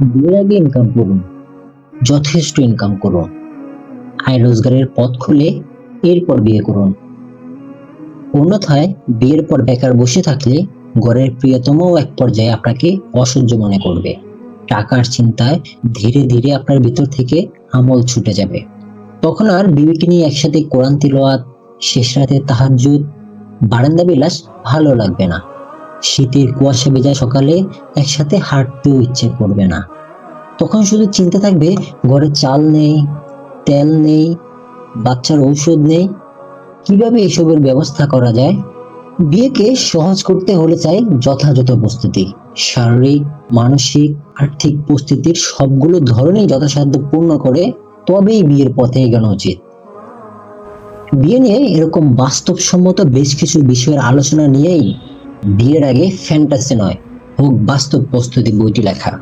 বিয়ের আগে ইনকাম করুন, যথেষ্ট ইনকাম করুন, আয় রোজগারের পথ খুলে এরপর বিয়ে করুন। অন্যথায় বিয়ের পর বেকার বসে থাকলে ঘরের প্রিয়তমও এক পর্যায়ে আপনাকে অসহ্য মনে করবে। টাকার চিন্তায় ধীরে ধীরে আপনার ভিতর থেকে আমল ছুটে যাবে। তখন আর বিবিকে নিয়ে একসাথে কোরআন তিলওয়াত শেষ রাতে তাহাজ্জুদ, বারান্দা বিলাস ভালো লাগবে না। শীতের কুয়াশা ভেজা সকালে একসাথে হাঁটতেও ইচ্ছে করবে না। তখন শুধু চিন্তা থাকবে, ঘরে চাল নেই, তেল নেই, বাচ্চার ঔষধ নেই, কীভাবে এসবের ব্যবস্থা করা যায়? বিয়েকে সহজ করতে হলে চাই যথাযথ প্রস্তুতি। শারীরিক, মানসিক, আর্থিক প্রস্তুতির সবগুলো ধরনেই যথাসাধ্য পূর্ণ করে তবেই বিয়ের পথে এগোনো উচিত। বিয়ে নিয়ে এরকম বাস্তবসম্মত বেশ কিছু বিষয়ের আলোচনা নিয়েই বিয়ের আগে ফ্যান্টাসি নয় হোক বাস্তব প্রস্তুতি বইটি লেখা।